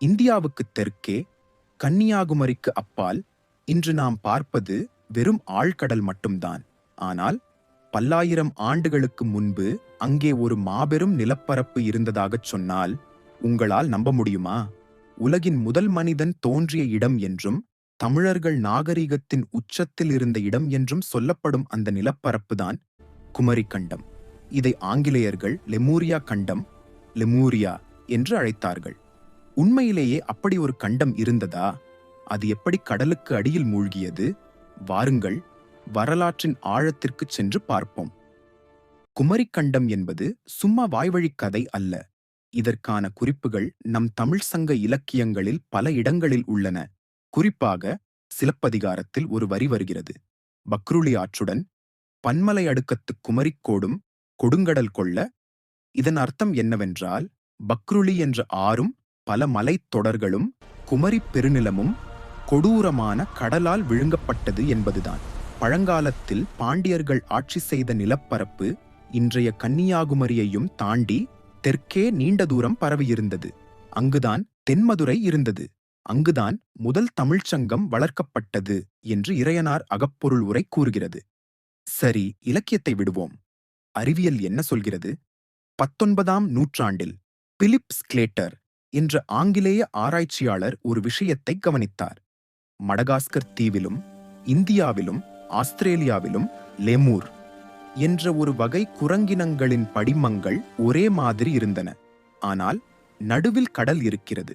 இந்தியாவுக்கு தெற்கே கன்னியாகுமரிக்கு அப்பால் இன்று நாம் பார்ப்பது வெறும் ஆழ்கடல் மட்டும்தான். ஆனால் பல்லாயிரம் ஆண்டுகளுக்கு முன்பு அங்கே ஒரு மாபெரும் நிலப்பரப்பு இருந்ததாகச் சொன்னால் உங்களால் நம்ப முடியுமா? உலகின் முதல் மனிதன் தோன்றிய இடம் என்றும் தமிழர்கள் நாகரிகத்தின் உச்சத்தில் இருந்த இடம் என்றும் சொல்லப்படும் அந்த நிலப்பரப்புதான் குமரிக்கண்டம். இதை ஆங்கிலேயர்கள் லெமூரியா கண்டம் லெமூரியா என்று அழைத்தார்கள். உண்மையிலேயே அப்படி ஒரு கண்டம் இருந்ததா? அது எப்படி கடலுக்கு அடியில் மூழ்கியது? வாருங்கள் வரலாற்றின் ஆழத்திற்கு சென்று பார்ப்போம். குமரிக்கண்டம் என்பது சும்மா வாய்வழி கதை அல்ல. இதற்கான குறிப்புகள் நம் தமிழ் சங்க இலக்கியங்களில் பல இடங்களில் உள்ளன. குறிப்பாக சிலப்பதிகாரத்தில் ஒரு வரி வருகிறது. பக்ருளி ஆற்றுடன் பன்மலை அடுக்கத்து குமரிக்கோடும் கொடுங்கடல் கொள்ள இதன் அர்த்தம் என்னவென்றால் பக்ருளி என்ற ஆறும் பல மலைத்தொடர்களும் குமரிப் குமரி பெருநிலமும் கொடூரமான கடலால் விழுங்கப்பட்டது என்பதுதான். பழங்காலத்தில் பாண்டியர்கள் ஆட்சி செய்த நிலப்பரப்பு இன்றைய கன்னியாகுமரியையும் தாண்டி தெற்கே நீண்ட தூரம் பரவியிருந்தது. அங்குதான் தென்மதுரை இருந்தது. அங்குதான் முதல் தமிழ்ச்சங்கம் வளர்க்கப்பட்டது என்று இறையனார் அகப்பொருள் உரை கூறுகிறது. சரி இலக்கியத்தை விடுவோம். அறிவியல் என்ன சொல்கிறது? பத்தொன்பதாம் நூற்றாண்டில் பிலிப் கிளேட்டர் என்ற ஆங்கிலேய ஆராய்ச்சியாளர் ஒரு விஷயத்தை கவனித்தார். மடகாஸ்கர் தீவிலும் இந்தியாவிலும் ஆஸ்திரேலியாவிலும் லெமூர் என்ற ஒரு வகை குரங்கினங்களின் படிமங்கள் ஒரே மாதிரி இருந்தன. ஆனால் நடுவில் கடல் இருக்கிறது.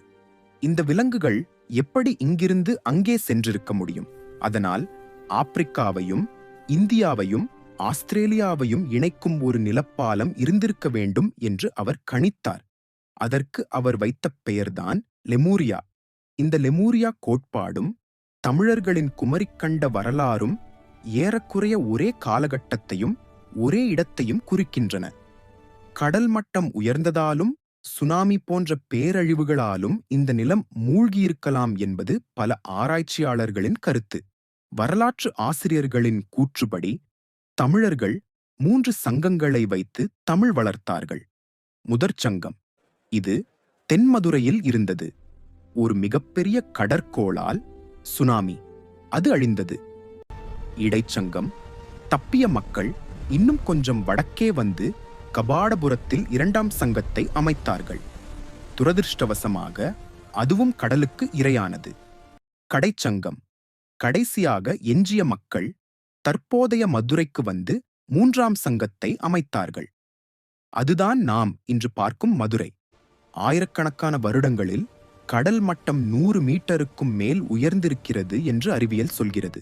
இந்த விலங்குகள் எப்படி இங்கிருந்து அங்கே சென்றிருக்க முடியும்? அதனால் ஆப்பிரிக்காவையும் இந்தியாவையும் ஆஸ்திரேலியாவையும் இணைக்கும் ஒரு நிலப்பாலம் இருந்திருக்க வேண்டும் என்று அவர் கணித்தார். அதற்கு அவர் வைத்த பெயர்தான் லெமூரியா. இந்த லெமூரியா கோட்பாடும் தமிழர்களின் குமரிக்கண்ட வரலாறும் ஏறக்குறைய ஒரே காலகட்டத்தையும் ஒரே இடத்தையும் குறிக்கின்றன. கடல் மட்டம் உயர்ந்ததாலும் சுனாமி போன்ற பேரழிவுகளாலும் இந்த நிலம் மூழ்கியிருக்கலாம் என்பது பல ஆராய்ச்சியாளர்களின் கருத்து. வரலாற்று ஆசிரியர்களின் கூற்றுப்படி தமிழர்கள் மூன்று சங்கங்களை வைத்து தமிழ் வளர்த்தார்கள். முதற் சங்கம். இது தென்மதுரையில் இருந்தது. ஒரு மிகப்பெரிய கடற்கோளால் சுனாமி. அது அழிந்தது. இடைச்சங்கம் தப்பிய மக்கள் இன்னும் கொஞ்சம் வடக்கே வந்து கபாடபுரத்தில் இரண்டாம் சங்கத்தை அமைத்தார்கள். துரதிருஷ்டவசமாக அதுவும் கடலுக்கு இரையானது. கடைச்சங்கம் கடைசியாக எஞ்சிய மக்கள் தற்போதைய மதுரைக்கு வந்து மூன்றாம் சங்கத்தை அமைத்தார்கள். அதுதான் நாம் இன்று பார்க்கும் மதுரை. ஆயிரக்கணக்கான வருடங்களில் கடல் மட்டம் நூறு மீட்டருக்கும் மேல் உயர்ந்திருக்கிறது என்று அறிவியல் சொல்கிறது.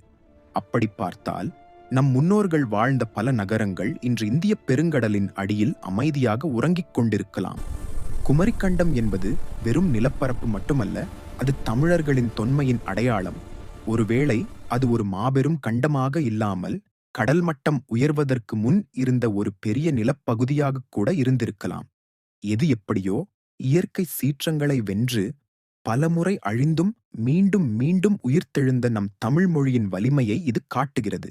அப்படி பார்த்தால் நம் முன்னோர்கள் வாழ்ந்த பல நகரங்கள் இன்று இந்திய பெருங்கடலின் அடியில் அமைதியாக உறங்கிக் கொண்டிருக்கலாம். குமரிக்கண்டம் என்பது வெறும் நிலப்பரப்பு மட்டுமல்ல அது தமிழர்களின் தொன்மையின் அடையாளம். ஒருவேளை அது ஒரு மாபெரும் கண்டமாக இல்லாமல் கடல் மட்டம் உயர்வதற்கு முன் இருந்த ஒரு பெரிய நிலப்பகுதியாக கூட இருந்திருக்கலாம். எது எப்படியோ இயற்கை சீற்றங்களை வென்று பலமுறை அழிந்தும் மீண்டும் மீண்டும் உயிர்த்தெழுந்த நம் தமிழ் மொழியின் வலிமையை இது காட்டுகிறது.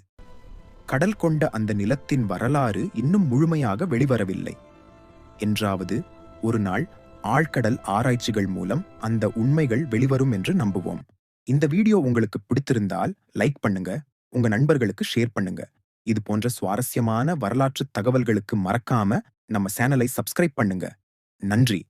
கடல் கொண்ட அந்த நிலத்தின் வரலாறு இன்னும் முழுமையாக வெளிவரவில்லை. என்றாவது ஒரு நாள் ஆழ்கடல் ஆராய்ச்சிகள் மூலம் அந்த உண்மைகள் வெளிவரும் என்று நம்புவோம். இந்த வீடியோ உங்களுக்கு பிடித்திருந்தால் லைக் பண்ணுங்க உங்க நண்பர்களுக்கு ஷேர் பண்ணுங்க. இது போன்ற சுவாரஸ்யமான வரலாற்று தகவல்களுக்கு மறக்காம நம்ம சேனலை சப்ஸ்கிரைப் பண்ணுங்க. நன்றி.